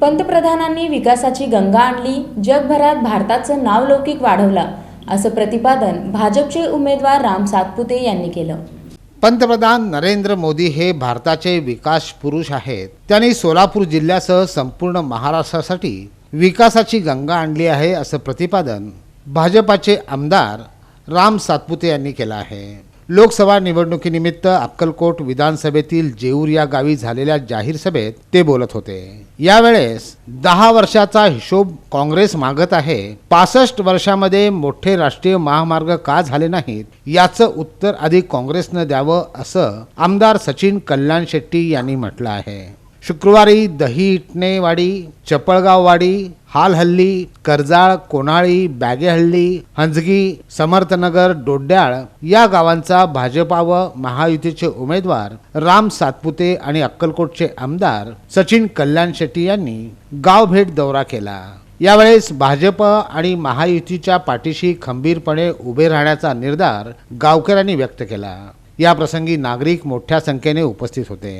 पंतप्रधानांनी विकासाची गंगा आणली जगभरात भारताचं नाव लौकिक वाढवलं असं प्रतिपादन भाजपचे उमेदवार राम सातपुते यांनी केलं. पंतप्रधान नरेंद्र मोदी हे भारताचे विकास पुरुष आहेत. त्यांनी सोलापूर जिल्ह्यासह संपूर्ण महाराष्ट्रासाठी विकासाची गंगा आणली आहे असं प्रतिपादन भाजपाचे आमदार राम सातपुते यांनी केलं आहे. लोकसभा निवडणुकीनिमित्त अक्कलकोट विधानसभेतील जेऊर या गावी झालेल्या जाहीर सभेत ते बोलत होते. यावेळेस दहा वर्षाचा हिशोब काँग्रेस मागत आहे. पासष्ट वर्षामध्ये मोठे राष्ट्रीय महामार्ग का झाले नाहीत? याचं उत्तर आधी काँग्रेसनं द्यावं असं आमदार सचिन कल्याण शेट्टी यांनी म्हटलं आहे. शुक्रवारी दही इटणेवाडी चपळगाववाडी हालहल्ली कर्जाळ कोणाळी बॅगेहल्ली हंजगी समर्थनगर डोड्याळ या गावांचा भाजपा व महायुतीचे उमेदवार राम सातपुते आणि अक्कलकोटचे आमदार सचिन कल्याण शेट्टी यांनी गाव भेट दौरा केला. यावेळेस भाजप आणि महायुतीच्या पाठीशी खंबीरपणे उभे राहण्याचा निर्धार गावकऱ्यांनी व्यक्त केला. या प्रसंगी नागरिक मोठ्या संख्येने उपस्थित होते.